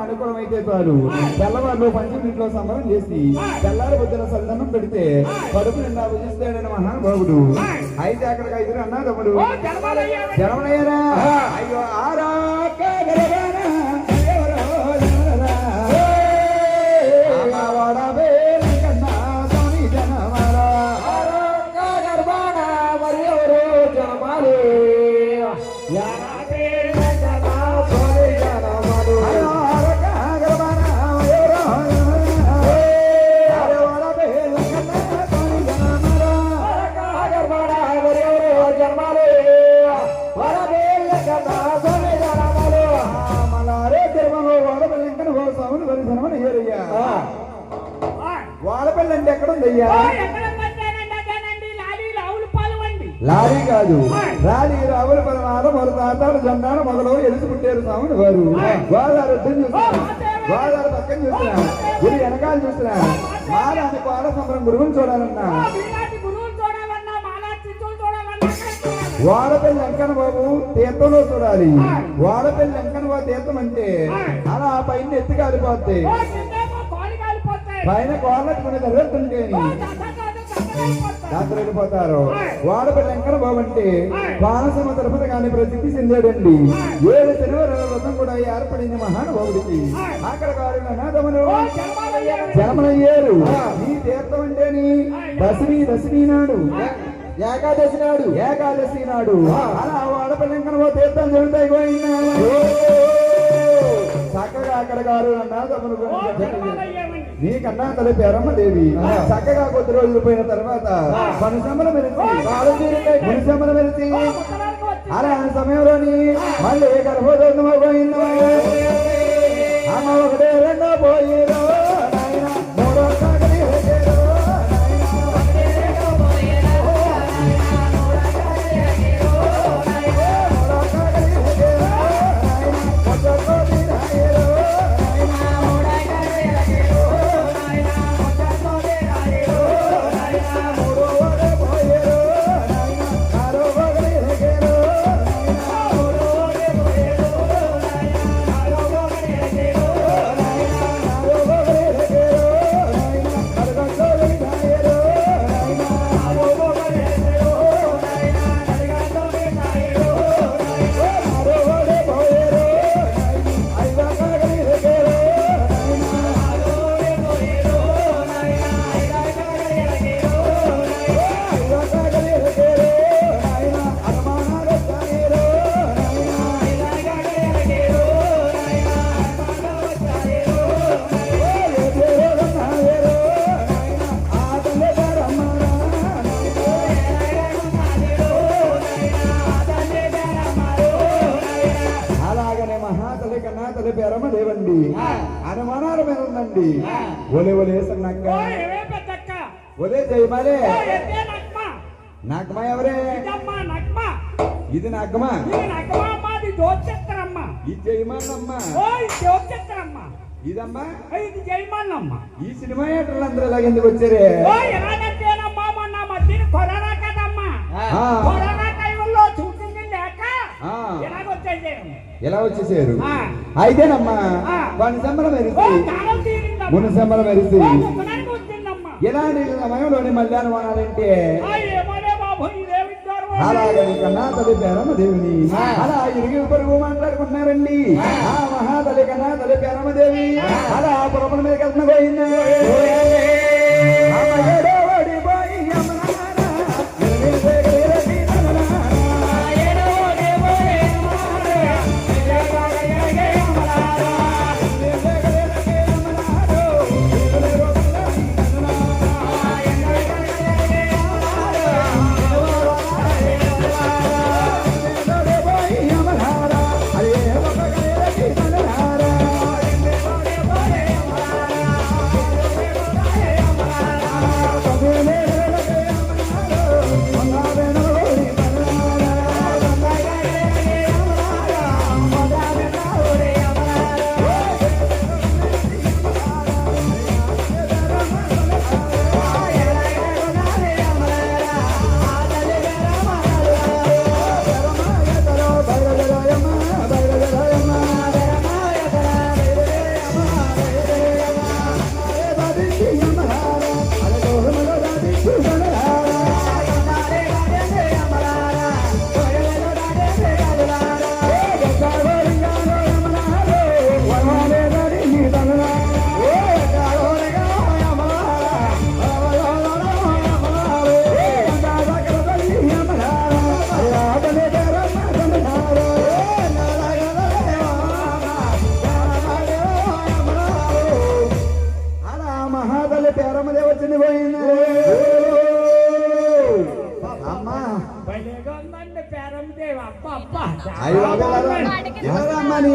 కులమైన అనుకూలమైతే చాలు. తెల్లవారులు పంచమింట్లో సంబరం చేసి తెల్లారి బుద్ధుల సల్దనం పెడితే కడుపు నిండా భుజిస్తాడని మహానుభావుడు. అయితే అక్కడికి ఐదుగురు అన్నాదమ్ముడు ఓ జనమాలయ్యావే. జనమయ్యరా అయ్యో ఆరా? లారీ కాదు. లారీ రావుల పరమాల మొదలు తాతాడు జెండాలు మొదలు ఎలుసు పుట్టారు స్వామిని వారు. గోదావరి అడ్డం చూస్తున్నా గోదావరి పక్కన చూస్తున్నా గుడి వెనకాల చూస్తున్నా మాలాని పాల సంబరం గురువుని చూడాలన్నా. మీలాంటి మాలాంటి. వాడపల్లి వెంకన్న బాబు తీర్థంలో చూడాలి. వాడపల్లి వెంకన్న బాబు తీర్థం అంటే అలా పైన ఎత్తి పైన దశకాలు దశకాలిపోతాయి. రాత్రి వెళ్ళిపోతారు. వాడపల్లి వెంకన్న బాబు అంటే కోనసీమ తిరుపతి కానీ ప్రసిద్ధి చెందాడండి. ఏడు శనివారాల వ్రతం కూడా ఏర్పడింది మహానుభావుడికి. అక్కడ వారు అనాథములు. జనమలయ్యారు. ఈ తీర్థం అంటేని దశమి దశమి నాడు. ఏకాదశి నాడు. ఏకాదశి నాడు. అలా వాడపల్లి బాబు తీర్థం జరుగుతాయి. పోయినా చక్కగా అక్కడ గారు అనాథములు నీకన్నా తల్లి పేరమ్మ దేవి. చక్కగా కొద్ది రోజులు పోయిన తర్వాత మనుషమ్మల మెరిచి అలా ఆ సమయంలోని మళ్ళీ గర్భోదయం పోయిందో అమ్మ ఒకటే రెండో పోయిరో. తల్లి పేరమ్మ దేవండి అనుమానాల మీద ఉందండి. ఒలే ఒలే సన్నక్క. ఒలే జయమాలే నగ్మ. ఎవరే. ఇది నగ్మ ఇది జయమాలమ్మ. ఇది. ఇదమ్మా. జయమాలమ్మ. ఈ సినిమా యాక్టర్లు అందరూ ఇలాగ ఎందుకు వచ్చారే ఓ ఎలాగంటేనమ్మా మొన్న మధ్యన కరోనా కదమ్మా. ఎలా వచ్చేసారు. అయితేనమ్మా. వాని కాలం తీరిందమ్మా. మును ముసలానికి వచ్చిందమ్మా. ఎలాంటి సమయంలోని మల్యాణం అనాలంటే అలాగని కన్నా తల్లి పేరమ్మ దేవుని అలా ఇరిగి పరుగు మాట్లాడుకుంటున్నారండి. ఆ. మహాతల్లి కన్నా తల్లి పేరమ్మ దేవి అలా పురపల మీద కృష్ణ పోయింది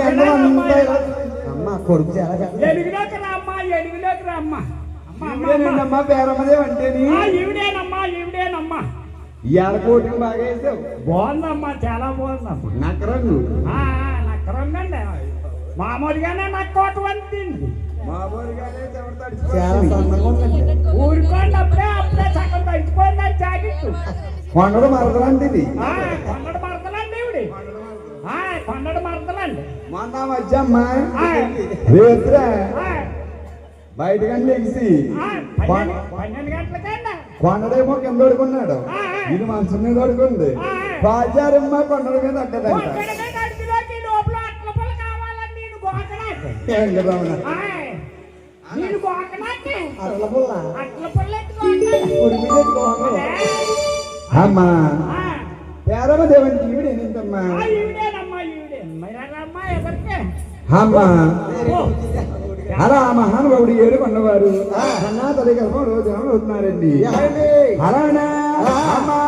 అన్నం అంతా అమ్మ. కొడుకు చాలా అమ్మా, అమ్మా, అమ్మా. ఈవిడేనండమ్మా పేరమ్మదే అంటేని ఆ, ఈవిడేనమ్మా ఈవిడేనమ్మా. ఇవాళ కోటికి బాగా వేసావు బాగుందమ్మా చాలా బాగుందమ్మా. నక్కరంగు. నక్కరంగండి. మామూలుగానే నాకు కోట వంతింది ఊరుకోండి అప్పుడే అప్పుడే సగం తగ్గిపోయింది అది జాకెట్ మరదలంటిది ఆ, కొండడు మరదలండి ఈవిడి. ఆ, కొండడు మరదలండి. మొన్న మధ్యమ్మ ఆ, రేత్ర. ఆ, బయటకని లెగిసి ఆ, పన్నెండు గంటలకండి కొండడేమో కింద పడుకున్నాడు. ఇది మనసు మీద పడుకుంది. బాజారమ్మ కొండల మీద అడ్డదంట. కదమ్మా? ఆయ్, నేను గోకనాకి అరల పుల్ల అట్ల పుల్ల అమ్మా పేరమ్మ దేవునికి ఈవిడ ఏంటమ్మా అమ్మా అలా మహానుభావుడు ఏడు కొన్నవారు అన్నా తల్లి గర్భం రోజు అవుతున్నారండి? అలానా అమ్మా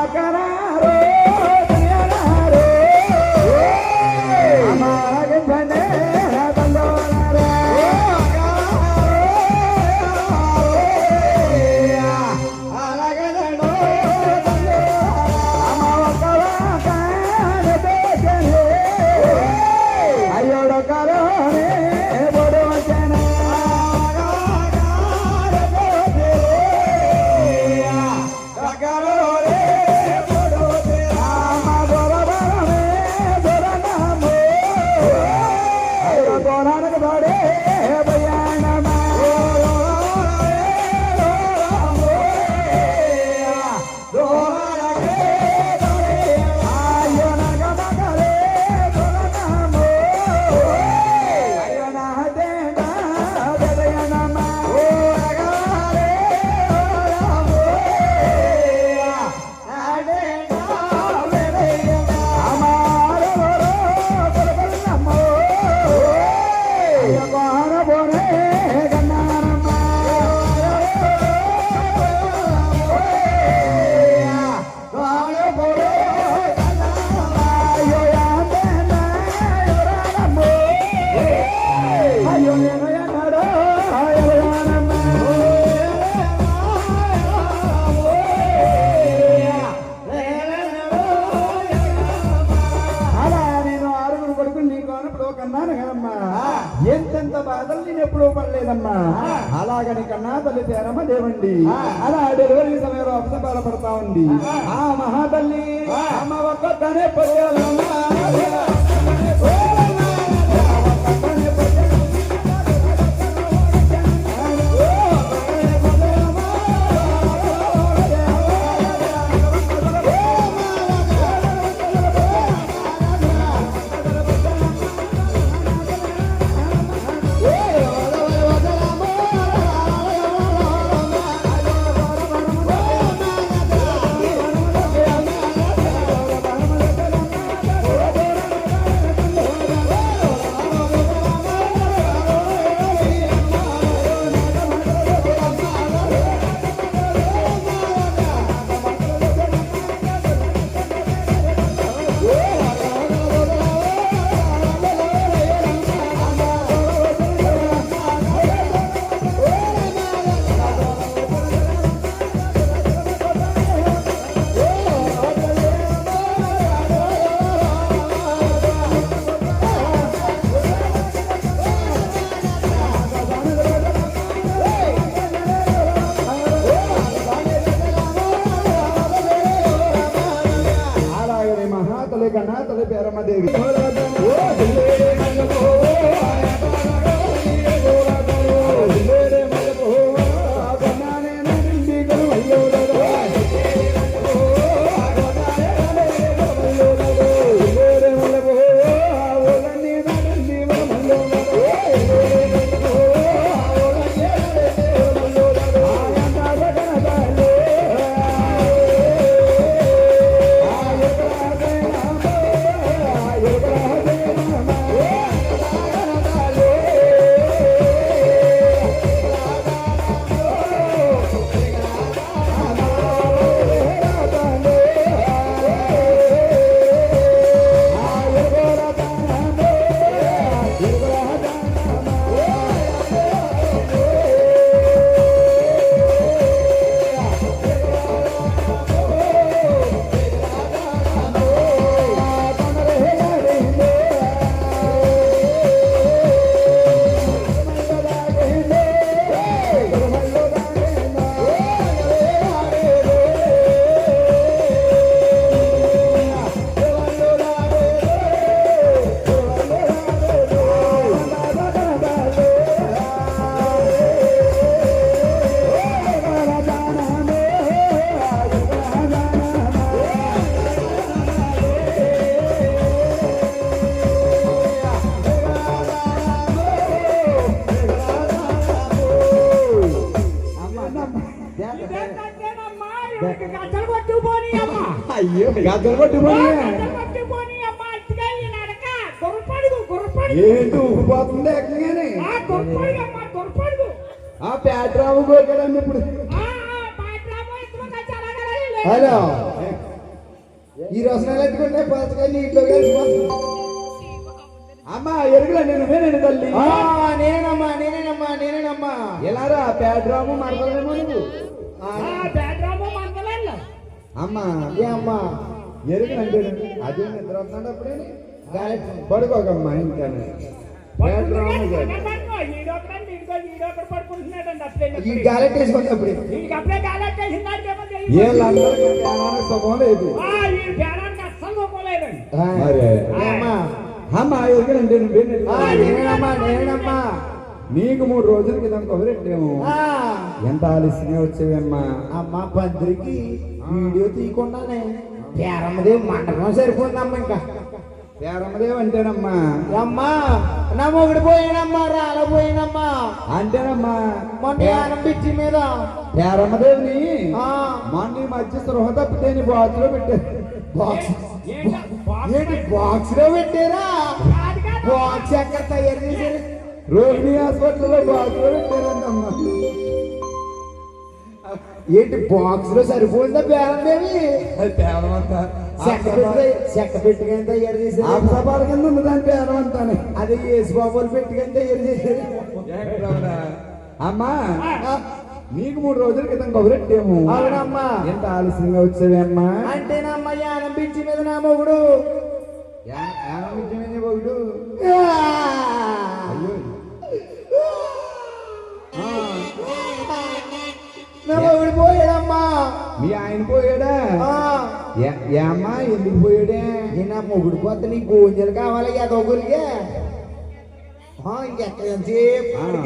కన్నాను కదమ్మా ఎంతెంత బాధలు నేను ఎప్పుడూ పడలేదమ్మా అలాగని కన్నా తల్లి తేరమ్మ దేవండి అలా డెలివరీ సమయంలో అప్సపాల పడతా ఉంది ఆ మహాతల్లి అమ్మ ఒక్కనే పొయ్యాలమ్మా తల్లి గుర్రపడుగు గుర్రపడుగు ఏంటి ఏకంగానే ఆ పేట్రావు గోకడండి ఇప్పుడు. హలో. ఈ రోజు నెల ఎత్తుకుంటే పచ్చగా నీటిలో కలిసిపోతుంది. అమ్మా ఎరుగుల నేను నేను తల్లి. ఆ, నేనేనమ్మా నేనేనమ్మా. నేనేనమ్మా ఎలారా పేట్రాము మరదలేమో నువ్వు అమ్మా ఏ అమ్మా? ఎరుగులంటే అది నిద్ర వస్తుంది అప్పుడే? పడుకోకమ్మా ఇంకా ఈ గాలెట్టేసిందాకేమో వీళ్ళందరికీ జ్ఞానానికి స్వభావం లేదు. ఏ. అమ్మా నేనేనమ్మా నీకు మూడు రోజుల క్రితం కబురెట్టాము ఆ, ఎంత ఆలస్యంగా వచ్చేవమ్మా అమ్మా? పందిరికి వీడియో తీయకుండానే పేరమ్మది మండపం సరిపోయిందమ్మా ఇంకా. పేరమ్మదేవ్ అంటేనమ్మా. అమ్మా నా మొగుడు పోయినమ్మా రాలపోయినమ్మా అంటేనమ్మా మొన్న యానం పిచ్చి మీద. పేరమ్మదేవిని ఆ, మొన్న ఈ మధ్య సృహ తప్పితే నీ బాతులో పెట్టారు. బాక్స్ ఏంటా? బాక్స్ బాక్స్లో పెట్టారా. బాక్స్ ఎక్కడ తయారు చేశారు? రోహిణి హాస్పిటల్లో బాతులో పెట్టారంటమ్మా. ఏంటి బాక్స్లో సరిపోయిందా బేరం పేరమంతా చెక్క పెట్టుకొని తయారు కింద ఉంది దాని పేరమంతానే అదే యేసుబాబులు పెట్టుకొని తయారు చేశారు అమ్మా నీకు మూడు రోజుల క్రితం కబురెట్టాము. అవునమ్మా. ఎంత ఆలస్యంగా వచ్చేవమ్మా? అంటేనమ్మా యానం పిచ్చి మీద నా మొగుడు. ఒకడు ఆ, అయ్యో మొగుడు పోయాడమ్మా. మీ ఆయన పోయాడా? ఆ, ఏ- ఏ అమ్మా ఎందుకు పోయాడే? ఏ నా మొగుడు పోతే నీ గోంజలు కావాలి ఎదోగులిగే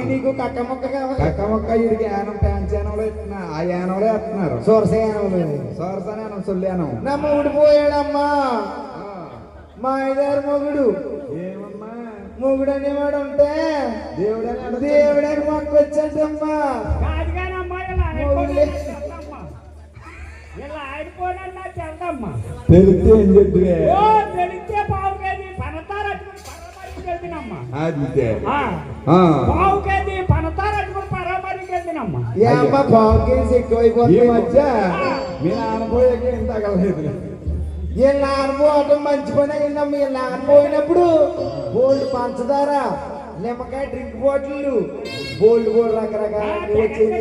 నీకు కక్క మొక్క కావాలి? కక్క మొక్క ఇడికి యానం ప్యాంట్ యానంలో ఆ యానంలో ఎత్తున్నారు. సొరసేనం సోరసనేనం సొల్లానం నా మొగుడు పోయాడమ్మా. మా మొగుడు. ఏమమ్మా? మొగుడు అనేవాడు ఉంటే దేవుడని అడుగు. దేవుడని మాకు వచ్చాడమ్మా కాదు కానీ అమ్మా ఇలా ఆడిపోయినా చెల్దమ్మా తెలిస్తే ఏం ఓ తెలిస్తే పనతారట్టుకుని పరమరికి పనతారట్టుకుని పరమరికి అమ్మ ఈ మధ్య మీ నాన్న పోయాక ఏం తగలలేదు ఈ నానబోవటం మంచి పని అయిందమ్మ ఈ నానబోయినప్పుడు బోల్డ్ పంచదార నిమ్మకాయ డ్రింక్ బాటిల్ బోల్డ్ బోల్డ్ రకరకాల వచ్చేది.